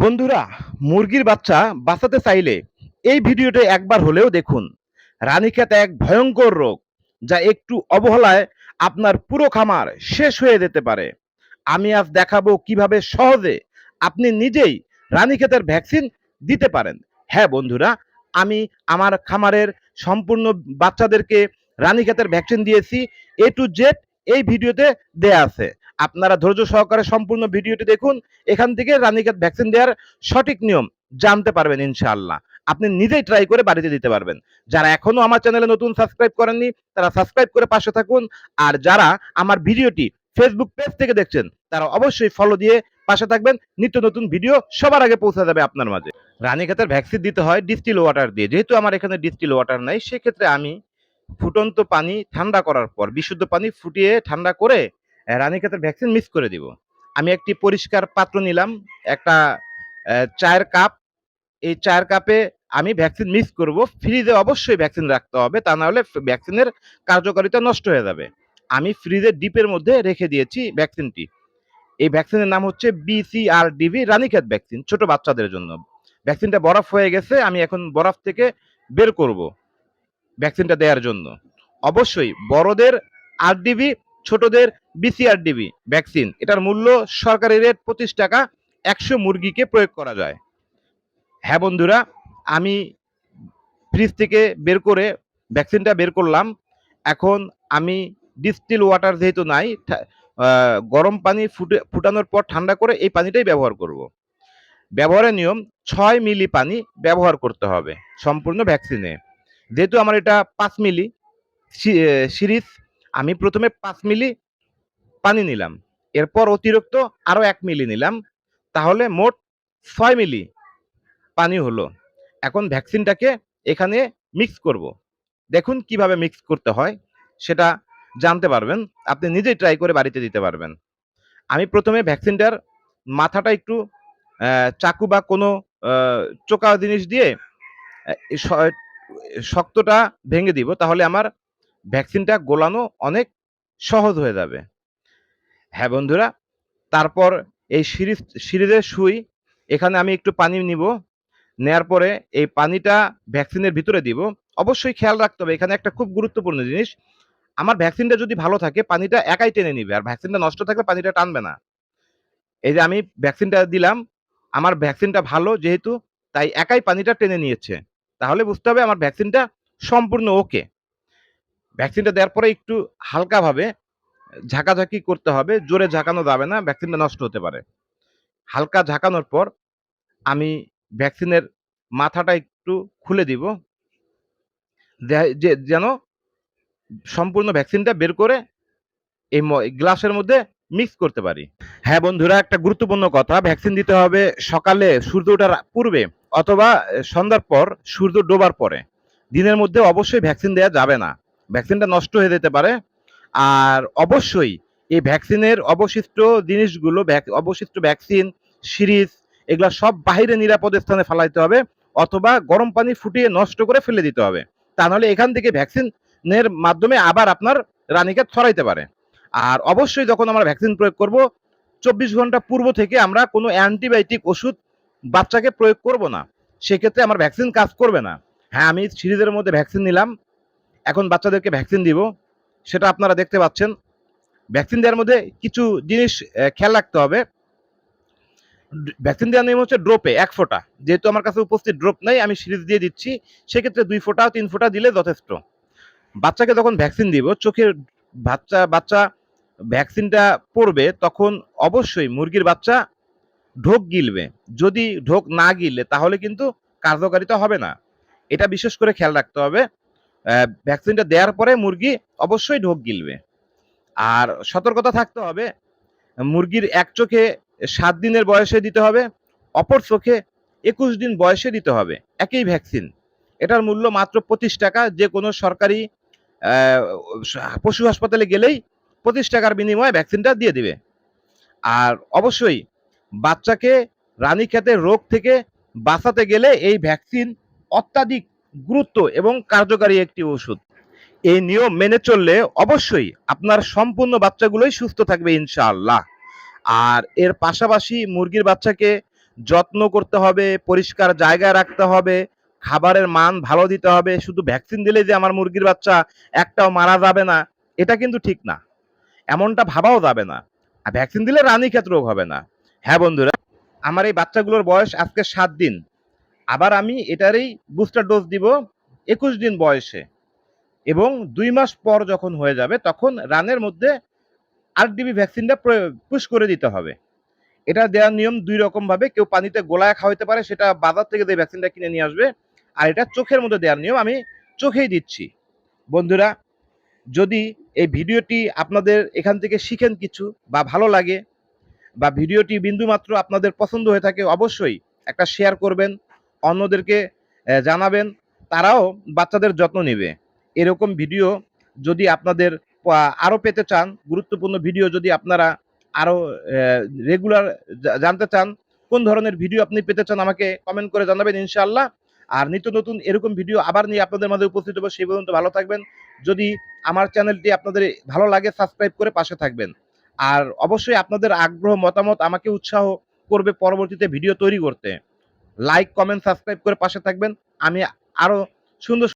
বন্ধুরা, মুরগির বাচ্চা বাঁচাতে চাইলে এই ভিডিওটা একবার হলেও দেখুন, রানীক্ষেত এক ভয়ঙ্কর রোগ যা একটু অবহেলায় আপনার পুরো খামার শেষ হয়ে যেতে পারে। আমি আজ দেখাবো কীভাবে সহজে আপনি নিজেই রানীক্ষেতের ভ্যাকসিন দিতে পারেন। হ্যাঁ বন্ধুরা, আমি আমার খামারের সম্পূর্ণ বাচ্চাদেরকে রানীক্ষেতের ভ্যাকসিন দিয়েছি, এ টু জেড এই ভিডিওতে দেয়া আছে। আপনারা ধৈর্য সহকারে সম্পূর্ণ ভিডিওটি দেখুন। এখান থেকে রানীক্ষেত ভ্যাকসিন দেওয়ার সঠিক নিয়ম জানতে পারবেন ইনশাআল্লাহ। আপনি নিজেই ট্রাই করে বাড়িতে দিতে পারবেন। যারা এখনও আমার চ্যানেলে নতুন সাবস্ক্রাইব করেননি, তারা সাবস্ক্রাইব করে পাশে থাকুন। আর যারা আমার ভিডিওটি ফেসবুক পেজ থেকে দেখছেন, তারা অবশ্যই ফলো দিয়ে পাশে থাকবেন। নিত্য নতুন ভিডিও সবার আগে পৌঁছে যাবে আপনার মাঝে। রানীক্ষেতের ভ্যাকসিন দিতে হয় ডিস্টিল ওয়াটার দিয়ে। যেহেতু আমার এখানে ডিস্টিল ওয়াটার নাই, সেক্ষেত্রে আমি ফুটন্ত পানি ঠান্ডা করার পর, বিশুদ্ধ পানি ফুটিয়ে ঠান্ডা করে রানীক্ষেতের ভ্যাকসিন মিক্স করে দিব। আমি একটি পরিষ্কার পাত্র নিলাম, একটা চায়ের কাপ এই চায়ের কাপে আমি ভ্যাকসিন মিক্স করব। ফ্রিজে অবশ্যই ভ্যাকসিন রাখতে হবে, তা না হলে ভ্যাকসিনের কার্যকারিতা নষ্ট হয়ে যাবে। আমি ফ্রিজের ডিপের মধ্যে রেখে দিয়েছি ভ্যাকসিনটি এই ভ্যাকসিনের নাম হচ্ছে বিসিআরডিভি রানীক্ষেত ভ্যাকসিন ছোট বাচ্চাদের জন্য। ভ্যাকসিনটা বরফ হয়ে গেছে, আমি এখন বরফ থেকে বের করব ভ্যাকসিনটা দেওয়ার জন্য। অবশ্যই বড়দের আরডিবি ছোটদের বিসিআরডিবি ভ্যাকসিন এটার মূল্য সরকারি রেট পঁচিশ টাকা, একশো মুরগিকে প্রয়োগ করা যায়। হ্যাঁ বন্ধুরা, আমি ফ্রিজ থেকে বের করে ভ্যাকসিনটা বের করলাম। এখন আমি ডিস্টিল ওয়াটার যেহেতু নাই গরম পানি ফুটে ফুটানোর পর ঠান্ডা করে এই পানিটাই ব্যবহার করব। ব্যবহারের নিয়ম, ছয় মিলি পানি ব্যবহার করতে হবে সম্পূর্ণ ভ্যাকসিনে যেহেতু আমার এটা পাঁচ মিলি সিরিজ আমি প্রথমে পাঁচ মিলি পানি নিলাম। এরপর অতিরিক্ত আরও এক মিলি নিলাম। তাহলে মোট ছয় মিলি পানি হলো। এখন ভ্যাকসিনটাকে এখানে মিক্স করব। দেখুন কীভাবে মিক্স করতে হয়, সেটা জানতে পারবেন। আপনি নিজেই ট্রাই করে বাড়িতে দিতে পারবেন। আমি প্রথমে ভ্যাকসিনটার মাথাটা একটু চাকু বা কোনো চোকা জিনিস দিয়ে শক্তটা ভেঙে দিব। তাহলে আমার ভ্যাকসিনটা গোলানো অনেক সহজ হয়ে যাবে। হ্যাঁ বন্ধুরা, তারপর এই সিরিজ, সিরিজের সুই, এখানে আমি একটু পানি নিব। নেয়ার পরে এই পানিটা ভ্যাকসিনের ভিতরে দিব। অবশ্যই খেয়াল রাখতে হবে, এখানে একটা খুব গুরুত্বপূর্ণ জিনিস। আমার ভ্যাকসিনটা যদি ভালো থাকে, পানিটা একাই টেনে নিবে, আর ভ্যাকসিনটা নষ্ট থাকলে পানিটা টানবে না। এই যে আমি ভ্যাকসিনটা দিলাম, আমার ভ্যাকসিনটা ভালো যেহেতু, তাই একাই পানিটা টেনে নিয়েছে। তাহলে বুঝতে হবে আমার ভ্যাকসিনটা সম্পূর্ণ ওকে। ভ্যাকসিনটা দেওয়ার পরে একটু হালকাভাবে ঝাঁকাঝাঁকি করতে হবে, জোরে ঝাঁকানো যাবে না ভ্যাকসিনটা নষ্ট হতে পারে। হালকা ঝাঁকানোর পর আমি ভ্যাকসিনের মাথাটা একটু খুলে দিব। যে- যেন সম্পূর্ণ ভ্যাকসিনটা বের করে এই গ্লাসের মধ্যে মিক্স করতে পারি। হ্যাঁ বন্ধুরা, একটা গুরুত্বপূর্ণ কথা ভ্যাকসিন দিতে হবে সকালে সূর্য ওঠার পূর্বে অথবা সন্ধ্যার পর সূর্য ডোবার পরে। দিনের মধ্যে অবশ্যই ভ্যাকসিন দেওয়া যাবে না। ভ্যাকসিনটা নষ্ট হয়ে যেতে পারে। আর অবশ্যই এই ভ্যাকসিনের অবশিষ্ট জিনিসগুলো অবশিষ্ট ভ্যাকসিন, সিরিজ, এগুলা সব বাইরে নিরাপদ স্থানে ফেলাইতে হবে অথবা গরম পানি ফুটিয়ে নষ্ট করে ফেলে দিতে হবে। তা নাহলে এখান থেকে ভ্যাকসিনের মাধ্যমে আবার আপনার রানীকে ছড়াইতে পারে। আর অবশ্যই যখন আমরা ভ্যাকসিন প্রয়োগ করব, চব্বিশ ঘণ্টা পূর্ব থেকে আমরা কোনো অ্যান্টিবায়োটিক ওষুধ বাচ্চাকে প্রয়োগ করব না। সেক্ষেত্রে আমার ভ্যাকসিন কাজ করবে না। হ্যাঁ আমি সিরিজের মধ্যে ভ্যাকসিন নিলাম। এখন বাচ্চাদেরকে ভ্যাকসিন দিব, সেটা আপনারা দেখতে পাচ্ছেন। ভ্যাকসিন দেওয়ার মধ্যে কিছু জিনিস খেয়াল রাখতে হবে। ভ্যাকসিন দেওয়ার নিয়ম হচ্ছে ড্রপে এক ফোঁটা। যেহেতু আমার কাছে উপস্থিত ড্রপ নাই, আমি সিরিজ দিয়ে দিচ্ছি, সেক্ষেত্রে দুই ফোঁটা, তিন ফোঁটা দিলে যথেষ্ট। বাচ্চাকে যখন ভ্যাকসিন দিব, চোখের বাচ্চা বাচ্চা ভ্যাকসিনটা পড়বে, তখন অবশ্যই মুরগির বাচ্চা ঢোক গিলবে। যদি ঢোক না গিলে, তাহলে কিন্তু কার্যকারিতা হবে না। এটা বিশেষ করে খেয়াল রাখতে হবে। ভ্যাকসিনটা দেওয়ার পরে মুরগি অবশ্যই ঢোক গিলবে। আর সতর্কতা থাকতে হবে, মুরগির এক চোখে সাত দিনের বয়সে দিতে হবে, অপর চোখে একুশ দিন বয়সে দিতে হবে, একই ভ্যাকসিন এটার মূল্য মাত্র পঁচিশ টাকা, যে কোনো সরকারি পশু হাসপাতালে গেলেই পঁচিশ টাকার বিনিময়ে ভ্যাকসিনটা দিয়ে দিবে। আর অবশ্যই বাচ্চাকে রানীক্ষেতের রোগ থেকে বাঁচাতে গেলে এই ভ্যাকসিন অত্যাধিক গুরুত্ব এবং কার্যকারী একটি ওষুধ এই নিয়ম মেনে চললে অবশ্যই আপনার সম্পূর্ণ বাচ্চাগুলোই সুস্থ থাকবে ইনশাআল্লাহ। আর এর পাশাপাশি মুরগির বাচ্চাকে যত্ন করতে হবে, পরিষ্কার জায়গায় রাখতে হবে, খাবারের মান ভালো দিতে হবে। শুধু ভ্যাকসিন দিলেই যে আমার মুরগির বাচ্চা একটাও মারা যাবে না, এটা কিন্তু ঠিক না। এমনটা ভাবাও যাবে না। আর ভ্যাকসিন দিলে রানীক্ষেত রোগ হবে না। হ্যাঁ বন্ধুরা, আমার এই বাচ্চাগুলোর বয়স আজকে সাত দিন। আবার আমি এটারই বুস্টার ডোজ দিব একুশ দিন বয়সে। এবং দুই মাস পর যখন হয়ে যাবে, তখন রানের মধ্যে আরডিবি ভ্যাকসিনটা পুশ করে দিতে হবে। এটা দেওয়ার নিয়ম দুই রকম ভাবে, কেউ পানিতে গোলায় খাওয়াইতে পারে, সেটা বাজার থেকে যে ভ্যাকসিনটা কিনে নিয়ে আসবে, আর এটা চোখের মধ্যে দেওয়ার নিয়ম আমি চোখেই দিচ্ছি। বন্ধুরা, যদি এই ভিডিওটি আপনাদের এখান থেকে শিখেন কিছু বা ভালো লাগে, বা ভিডিওটি বিন্দুমাত্র আপনাদের পছন্দ হয়ে থাকে, অবশ্যই একটা শেয়ার করবেন অন্যদেরকে জানাবেন, তারাও বাচ্চাদের যত্ন নেবে। এরকম ভিডিও যদি আপনাদের আরও পেতে চান, গুরুত্বপূর্ণ ভিডিও যদি আপনারা আরও রেগুলার জানতে চান, কোন ধরনের ভিডিও আপনি পেতে চান আমাকে কমেন্ট করে জানাবেন ইনশাআল্লাহ। আর নিত্য নতুন এরকম ভিডিও আবার নিয়ে আপনাদের মাঝে উপস্থিত হব, সেই পর্যন্ত ভালো থাকবেন। যদি আমার চ্যানেলটি আপনাদের ভালো লাগে, সাবস্ক্রাইব করে পাশে থাকবেন। আর অবশ্যই আপনাদের আগ্রহ, মতামত আমাকে উৎসাহ করবে পরবর্তীতে ভিডিও তৈরি করতে। লাইক কমেন্ট সাবস্ক্রাইব করে পাশে থাকবেন। আমি আরও সুন্দর